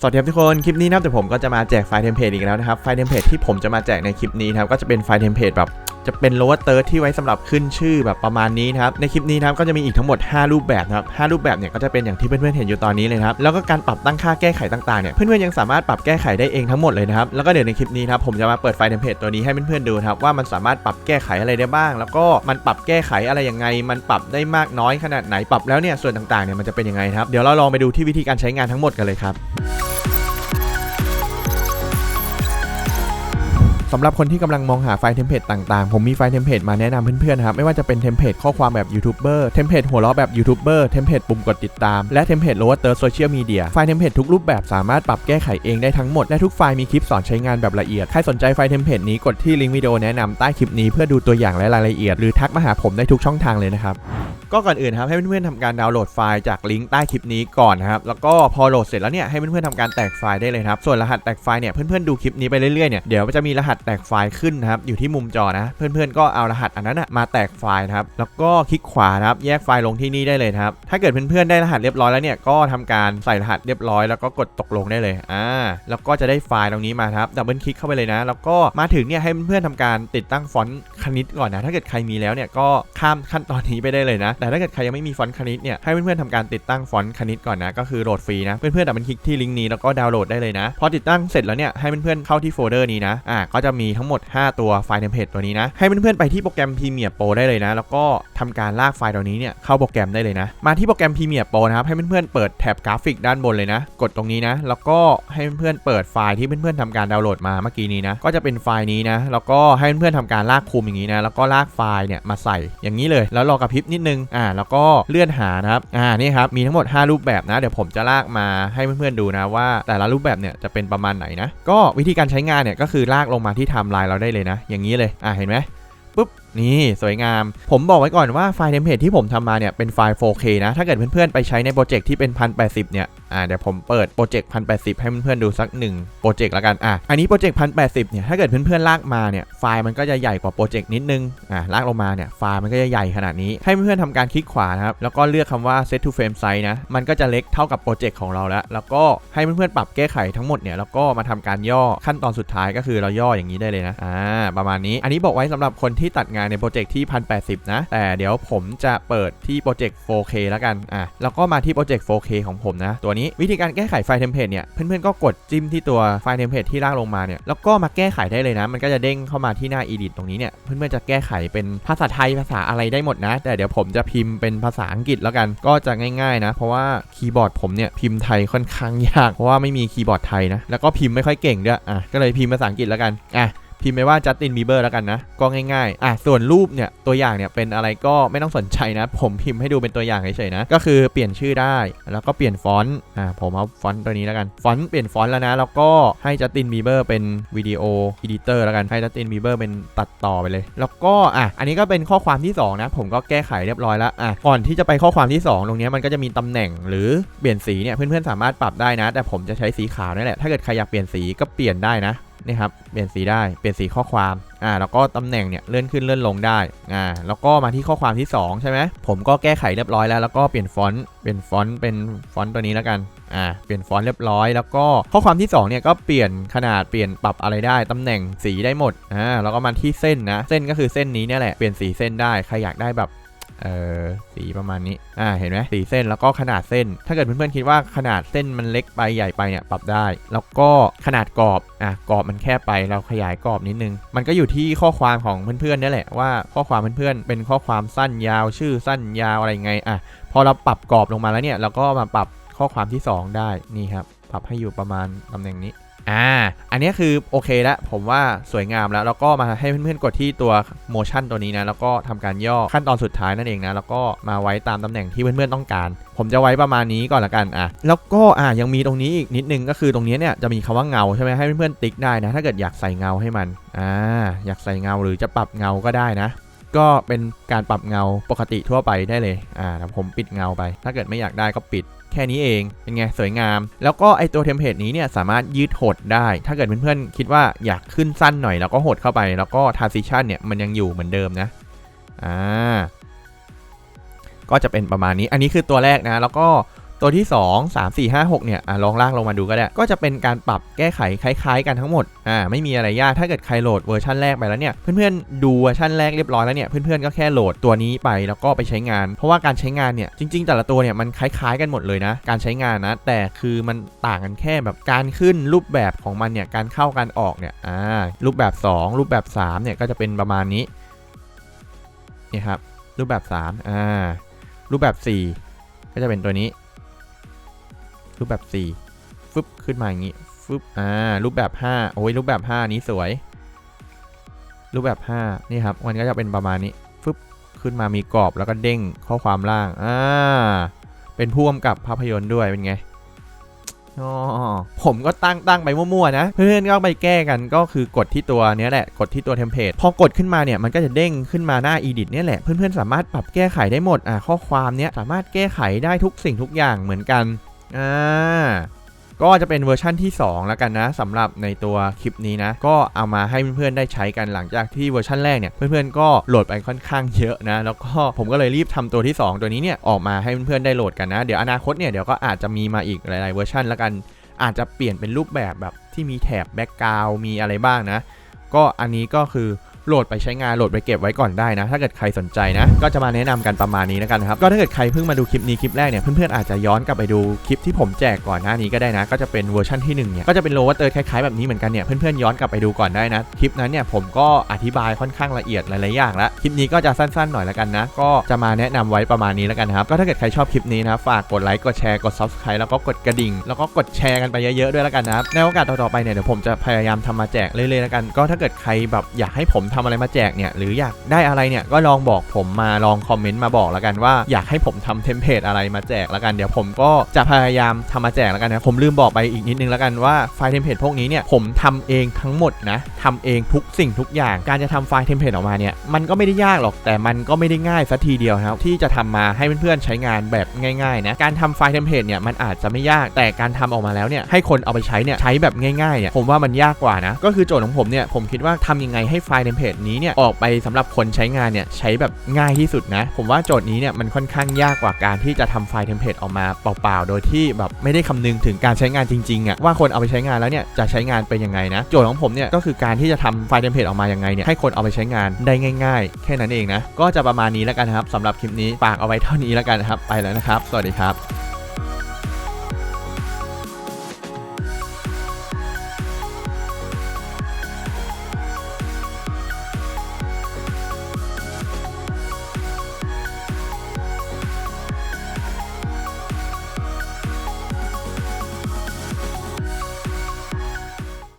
สวัสดีครับทุกคน คลิปนี้นะแต่ผมก็จะมาแจกไฟล์เทมเพลตอีกแล้วนะครับ ไฟล์เทมเพลตที่ผมจะมาแจกในคลิปนี้นะครับ ก็จะเป็นไฟล์เทมเพลตแบบ จะเป็นโลว์เตอร์ที่ไว้สำหรับขึ้นชื่อแบบประมาณนี้นะครับในคลิปนี้นะครับก็จะมีอีกทั้งหมด 5 รูปแบบนะครับ5รูปแบบเนี่ยก็จะเป็นอย่างที่เพื่อนๆเห็นอยู่ตอนนี้เลยครับแล้วก็การปรับตั้งค่าแก้ไขต่างๆเนี่ยเพื่อนๆยังสามารถปรับแก้ไขได้เองทั้งหมดเลยนะครับแล้วก็เดี๋ยวในคลิปนี้นะครับผมจะมาเปิดไฟล์เทมเพลตตัวนี้ให้เพื่อนๆดูครับว่ามันสามารถปรับแก้ไขอะไรได้บ้าง แล้วก็มันปรับแก้ไขอะไรยังไง มันปรับได้มากน้อยขนาดไหนปรับแล้วเนี่ยส่วนต่างๆเนี่ยมันจะเป็นยังไงครับเดี๋ยวเราลองไปดูที่วิธีการใช้งานทั้งหมดกันเลยครับ สำหรับคนที่กำลังมองหาไฟล์เทมเพลตต่างๆ ผมมีไฟล์เทมเพลตมาแนะนำเพื่อนๆครับ ไม่ว่าจะเป็นเทมเพลตข้อความแบบยูทูบเบอร์เทมเพลตหัวเราะแบบยูทูบเบอร์เทมเพลตปุ่มกดติดตาม และเทมเพลตโลว์เตอร์โซเชียลมีเดียไฟล์เทมเพลตทุกรูปแบบสามารถปรับแก้ไขเองได้ทั้งหมด และทุกไฟล์มีคลิปสอนใช้งานแบบละเอียด ใครสนใจไฟล์เทมเพลตนี้กดที่ลิงก์วิดีโอแนะนำใต้คลิปนี้เพื่อดูตัวอย่างและรายละเอียด หรือทักมาหาผมได้ทุกช่องทางเลยนะครับก็ก่อนอื่นครับให้เพื่อนๆทำการดาวน์โหลดไฟล์จากลิงก์ใต้คลิปนี้ก่อนนะครับแล้วก็พอโหลดเสร็จแล้วเนี่ยให้เพื่อนๆทำการแตกไฟล์ได้เลยครับส่วนรหัสแตกไฟล์เนี่ยเพื่อนๆดูคลิปนี้ไปเรื่อยๆเนี่ยเดี๋ยวจะมีรหัสแตกไฟล์ขึ้นนะครับอยู่ที่มุมจอนะ เพื่อนๆก็เอารหัสอันนั้นนะมาแตกไฟล์นะครับแล้วก็คลิกขวานะครับแยกไฟล์ลงที่นี่ได้เลยครับถ้าเกิดเพื่อนๆได้รหัสเรียบร้อยแล้วเนี่ยก็ทำการใส่รหัสเรียบร้อยแล้วก็กดตกลงได้เลยอ่าแล้วก็จะได้ไฟล์ตรงนี้มาครับดับเบิลคลิกเข้าไปเลยนะ แล้วก็มาถึงเนี่ยให้เพื่อนๆทำการติดตั้งฟอนต์คณิตก่อนนะ ถ้าเกิดใครมีแล้วเนี่ยก็ข้ามขั้นตอนนี้ไปได้เลยนะ แต่ถ้าเกิดใครยังไม่มีฟอนต์คณิตเนี่ยให้เพื่อนๆทำการติดตั้งฟอนต์คณิตก่อนนะ ก็คือโหลดฟรีนะเพื่อนๆดับเบิลคลิกที่ลิงก์นี้แล้วก็ดาวน์โหลดได้เลยนะ พอติดตั้งเสร็จแล้วเนี่ยให้เพื่อนๆเข้าที่โฟลเดอร์นี้นะอ่าก็จะจะมีทั้งหมด 5 ตัวไฟล์เทมเพลตตัวนี้นะ ให้เพื่อนๆไปที่โปรแกรม Premiere Pro ได้เลยนะ แล้วก็ทำการลากไฟล์ตัวนี้เนี่ยเข้าโปรแกรมได้เลยนะ มาที่โปรแกรม Premiere Pro นะครับ ให้เพื่อนๆเปิดแท็บกราฟิกด้านบนเลยนะ กดตรงนี้นะ แล้วก็ให้เพื่อนๆเปิดไฟล์ที่เพื่อนๆทำการดาวน์โหลดมาเมื่อกี้นี้นะ ก็จะเป็นไฟล์นี้นะ แล้วก็ให้เพื่อนๆทำการลากคุมอย่างนี้นะ แล้วก็ลากไฟล์เนี่ยมาใส่อย่างนี้เลย แล้วรอกระพริบนิดนึง อ่า แล้วก็เลื่อนหานะครับ อ่า นี่ครับ มีทั้งหมด 5 รูปแบบนะ เดี๋ยวผมจะลากมาให้เพื่อนๆดูนะว่าแต่ละรูปแบบเนี่ยจะเป็นประมาณไหนนะ ก็วิธีการใช้งานเนี่ยก็คือลากลงมาที่ไทม์ไลน์เราได้เลยนะ อย่างนี้เลย อะเห็นไหมปุ๊บนี่สวยงาม ผมบอกไว้ก่อนว่าไฟล์เทมเพลตที่ผมทำมาเนี่ยเป็นไฟล์ 4K นะ ถ้าเกิดเพื่อนๆไปใช้ในโปรเจกต์ที่เป็น 1080 เนี่ยอ่าเดี๋ยวผมเปิดโปรเจกต์1080ให้เพื่อนๆดูสัก1โปรเจกต์ละกันอะอันนี้โปรเจกต์1080เนี่ยถ้าเกิดเพื่อนๆลากมาเนี่ยไฟล์มันก็จะใหญ่กว่าโปรเจกต์นิดนึงอ่าลากลงมาเนี่ยไฟล์มันก็จะใหญ่ขนาดนี้ให้เพื่อนๆทำการคลิกขวานะครับแล้วก็เลือกคำว่า set to frame size นะมันก็จะเล็กเท่ากับโปรเจกต์ของเราแล้ว แล้วก็ให้เพื่อนๆปรับแก้ไขทั้งหมดเนี่ยแล้วก็มาทำการย่อขั้นตอนสุดท้ายก็คือเราย่ออย่างนี้ได้เลยนะอ่าประมาณนี้อันนี้บอกไว้สำหรับคนที่ตัดงานในโปรเจกต์ที่1080นะแต่เดี๋ยวผมจะเปิดที่โปรเจกต์ 4K แล้วกันอะแล้วก็มาที่โปรเจกต์ 4K ของผมนะตัวนี้วิธีการแก้ไขไฟล์เทมเพลตเนี่ยเพื่อนๆก็กดจิ้มที่ตัวไฟล์เทมเพลตที่ลากลงมาเนี่ยแล้วก็มาแก้ไขได้เลยนะ มันก็จะเด้งเข้ามาที่หน้า edit ตรงนี้เนี่ยเพื่อนๆจะแก้ไขเป็นภาษาไทยภาษาอะไรได้หมดนะ แต่เดี๋ยวผมจะพิมพ์เป็นภาษาอังกฤษแล้วกันก็จะง่ายๆนะ เพราะว่าคีย์บอร์ดผมเนี่ยพิมพ์ไทยค่อนข้างยากเพราะว่าไม่มีคีย์บอร์ดไทยนะแล้วก็พิมพ์ไม่ค่อยเก่งด้วยอะก็เลยพิมพ์ภาษาอังกฤษแล้วกันอะ พิมพ์ไปว่าจัสตินบีเบอร์แล้วกันนะ ก็ง่ายๆ อะ ส่วนรูปเนี่ย ตัวอย่างเนี่ย เป็นอะไรก็ไม่ต้องสนใจนะ ผมพิมพ์ให้ดูเป็นตัวอย่างเฉยๆนะ ก็คือเปลี่ยนชื่อได้ แล้วก็เปลี่ยนฟอนต์ อะ ผมเอาฟอนต์ตัวนี้แล้วกัน ฟอนต์เปลี่ยนฟอนต์แล้วนะ แล้วก็ให้จัสตินบีเบอร์เป็นวิดีโออีดิเตอร์แล้วกัน ให้จัสตินบีเบอร์เป็นตัดต่อไปเลย แล้วก็ อะ อันนี้ก็เป็นข้อความที่ 2 นะ ผมก็แก้ไขเรียบร้อยแล้ว อะ ก่อนที่จะไปข้อความที่ 2 ตรงนี้มันก็จะมีตำแหน่งหรือเปลี่ยนสีเนี่ย เพื่อนๆสามารถปรับได้นะ แต่ผมจะใช้สีขาวนี่แหละ ถ้าเกิดใครอยากเปลี่ยนสีก็เปลี่ยนได้นะ นี่ครับเปลี่ยนสีได้เปลี่ยนสีข้อความอ่าแล้วก็ตำแหน่งเนี่ยเลื่อนขึ้นเลื่อนลงได้อ่าแล้วก็มาที่ข้อความที่ 2 ใช่ไหมผมก็แก้ไขเรียบร้อยแล้ว แล้วก็เปลี่ยนฟอนต์เปลี่ยนฟอนต์เป็นฟอนต์ตัวนี้แล้วกันอ่าเปลี่ยนฟอนต์เรียบร้อย แล้วก็ข้อความที่2เนี่ยก็เปลี่ยนขนาดเปลี่ยนปรับอะไรได้ตำแหน่งสีได้หมดอ่าแล้วก็มาที่เส้นนะเส้นก็คือเส้นนี้เนี่ยแหละเปลี่ยนสีเส้นได้ใครอยากได้แบบ เออสีประมาณนี้อ่าเห็นไหมสีเส้นแล้วก็ขนาดเส้น ถ้าเกิดเพื่อนๆคิดว่าขนาดเส้นมันเล็กไปใหญ่ไปเนี่ยปรับได้ แล้วก็ขนาดกรอบอะกรอบมันแคบไปเราขยายกรอบนิดนึง มันก็อยู่ที่ข้อความของเพื่อนๆนี่แหละว่าข้อความเพื่อนๆเป็นข้อความสั้นยาวชื่อสั้นยาวอะไรไงอะพอเราปรับกรอบลงมาแล้วเนี่ยเราก็มาปรับข้อความที่ 2 ได้นี่ครับปรับให้อยู่ประมาณตำแหน่งนี้ อ่า อันนี้คือโอเคแล้วผมว่าสวยงามแล้ว แล้วก็มาให้เพื่อนๆกดที่ตัว motion ตัวนี้นะ แล้วก็ทำการย่อขั้นตอนสุดท้ายนั่นเองนะ แล้วก็มาไว้ตามตำแหน่งที่เพื่อนๆต้องการ ผมจะไว้ประมาณนี้ก่อนละกันอะแล้วก็อะยังมีตรงนี้อีกนิดนึงก็คือตรงนี้เนี่ยจะมีคำว่าเงาใช่ไหมให้เพื่อนๆติ๊กได้นะ ถ้าเกิดอยากใส่เงาให้มันอ่าอยากใส่เงาหรือจะปรับเงาก็ได้นะก็เป็นการปรับเงาปกติทั่วไปได้เลย อ่าผมปิดเงาไป ถ้าเกิดไม่อยากได้ก็ปิด แค่นี้เอง เป็นไงสวยงาม แล้วก็ไอตัวเทมเพลตนี้เนี่ยสามารถยืดหดได้ ถ้าเกิดเพื่อนๆคิดว่าอยากขึ้นสั้นหน่อยแล้วก็หดเข้าไป แล้วก็ทาร์ซิชันเนี่ยมันยังอยู่เหมือนเดิมนะ อ่า ก็จะเป็นประมาณนี้ อันนี้คือตัวแรกนะ แล้วก็ ตัวที่ 2 3 4 5 6เนี่ยอะลองลากลงมาดูก็ได้ ก็จะเป็นการปรับแก้ไขคล้ายๆ กันทั้งหมดอ่าไม่มีอะไรยากถ้าเกิดใครโหลดเวอร์ชันแรกไปแล้วเนี่ยเพื่อนๆดูเวอร์ชันแรกเรียบร้อยแล้วเนี่ยเพื่อนๆก็แค่โหลดตัวนี้ไปแล้วก็ไปใช้งาน เพราะว่าการใช้งานเนี่ยจริง ๆ แต่ละตัวเนี่ยมันคล้ายๆกันหมดเลยนะ การใช้งานนะ แต่คือมันต่างกันแค่แบบการขึ้นรูปแบบของมันเนี่ยการเข้าการออกเนี่ยอ่ารูปแบบ 2 รูปแบบ3เนี่ยก็จะเป็นประมาณนี้นี่ครับรูปแบบ3อ่ารูปแบบ 4 ก็จะเป็นตัวนี้ รูปแบบ4ฟึบขึ้นมาอย่างนี้ฟึบอ่ารูปแบบ 5 โอ้ยรูปแบบ 5 นี้สวย รูปแบบ 5 นี่ครับ มันก็จะเป็นประมาณนี้ฟึบขึ้นมามีกรอบแล้วก็เด้งข้อความล่างอ่าเป็นพ่วงกับภาพยนตร์ด้วยเป็นไงอ๋อผมก็ตั้งตั้งไปมั่วๆนะ เพื่อนๆก็ไปแก้กันก็คือกดที่ตัวเนี้ยแหละกดที่ตัวเทมเพลตพอกดขึ้นมาเนี่ยมันก็จะเด้งขึ้นมาหน้า edit เนี่ยแหละเพื่อนๆสามารถปรับแก้ไขได้หมดอ่าข้อความเนี้ยสามารถแก้ไขได้ทุกสิ่งทุกอย่างเหมือนกัน อ่าก็จะเป็นเวอร์ชั่นที่ 2 แล้วกันนะสำหรับในตัวคลิปนี้นะ ก็เอามาให้เพื่อนๆได้ใช้กันหลังจากที่เวอร์ชันแรกเนี่ยเพื่อนๆก็โหลดไปค่อนข้างเยอะนะ แล้วก็ผมก็เลยรีบทำตัวที่ 2 ตัวนี้เนี่ยออกมาให้เพื่อนๆได้โหลดกันนะ เดี๋ยวอนาคตเนี่ยเดี๋ยวก็อาจจะมีมาอีกหลายๆเวอร์ชันแล้วกัน อาจจะเปลี่ยนเป็นรูปแบบแบบที่มีแถบแบ็กกราวมีอะไรบ้างนะ ก็อันนี้ก็คือ โหลดไปใช้งานโหลดไปเก็บไว้ก่อนได้นะ ถ้าเกิดใครสนใจนะ ก็จะมาแนะนำกันประมาณนี้แล้วกันะครับ ก็ถ้าเกิดใครเพิ่งมาดูคลิปนี้คลิปแรกเนี่ยเพื่อนๆอาจจะย้อนกลับไปดูคลิปที่ผมแจกก่อนหน้านี้ก็ได้นะ ก็จะเป็นเวอร์ชันที่1เนี่ยก็จะเป็นโลวัตเตอร์คล้ายๆแบบนี้เหมือนกันเนี่ยเพื่อนๆย้อนกลับไปดูก่อนได้นะคลิปนั้นเนี่ยผมก็อธิบายค่อนข้างละเอียดหลายๆอย่างล้วคลิปนี้ก็จะสั้นๆหน่อยแล้วกันนะ ก็จะมาแนะนำไว้ประมาณนี้แล้วกันครับก็ถ้าเกิดใครชอบคลิปนี้นะฝากกดไลค์กดแชร์กด subscribe แล้วก็กดกระดิ่ง แล้วก็กดแชร์กันไปเยอะๆด้วยล้วกันนะครับในโอกาสต่อๆไปเนี่ยเดี๋ยวผมจะพยายามทำมาแจกเรื่อยๆแล้วกัน ก็ถ้าเกิดใครแบบอยากให้ผมทำอะไรมาแจกเนี่ยหรืออยากได้อะไรเนี่ยก็ลองบอกผมมาลองคอมเมนต์มาบอกแล้วกันว่าอยากให้ผมทำเทมเพลตอะไรมาแจกแล้วกันเดี๋ยวผมก็จะพยายามทำมาแจกแล้วกันนะผมลืมบอกไปอีกนิดนึงแล้วกันว่าไฟล์เทมเพลตพวกนี้เนี่ยผมทำเองทั้งหมดนะทำเองทุกสิ่งทุกอย่างการจะทำไฟล์เทมเพลตออกมาเนี่ยมันก็ไม่ได้ยากหรอกแต่มันก็ไม่ได้ง่ายสักทีเดียวครับที่จะทำมาให้เพื่อนๆใช้งานแบบง่ายๆนะการทำไฟล์เทมเพลตเนี่ยมันอาจจะไม่ยากแต่การทำออกมาแล้วเนี่ยให้คนเอาไปใช้เนี่ยใช้แบบง่ายๆเนี่ยผมว่ามันยากกว่านะก็คือโจทย์ของผมเนี่ยผมคิดว่าทำยังไงให้ไฟล์เทมเพลตนี้เนี่ยออกไปสำหรับคนใช้งานเนี่ยใช้แบบง่ายที่สุดนะ ผมว่าโจทย์นี้เนี่ยมันค่อนข้างยากกว่าการที่จะทำไฟล์เทมเพลตออกมาเปล่าๆ โดยที่แบบไม่ได้คำนึงถึงการใช้งานจริงๆอะว่าคนเอาไปใช้งานแล้วเนี่ยจะใช้งานเป็นยังไงนะ โจทย์ของผมเนี่ยก็คือการที่จะทำไฟล์เทมเพลตออกมายังไงเนี่ยให้คนเอาไปใช้งานได้ง่าย ๆ แค่นั้นเองนะก็จะประมาณนี้แล้วกันครับสำหรับคลิปนี้ฝากเอาไว้เท่านี้แล้วกันนะครับไปแล้วนะครับ สวัสดีครับ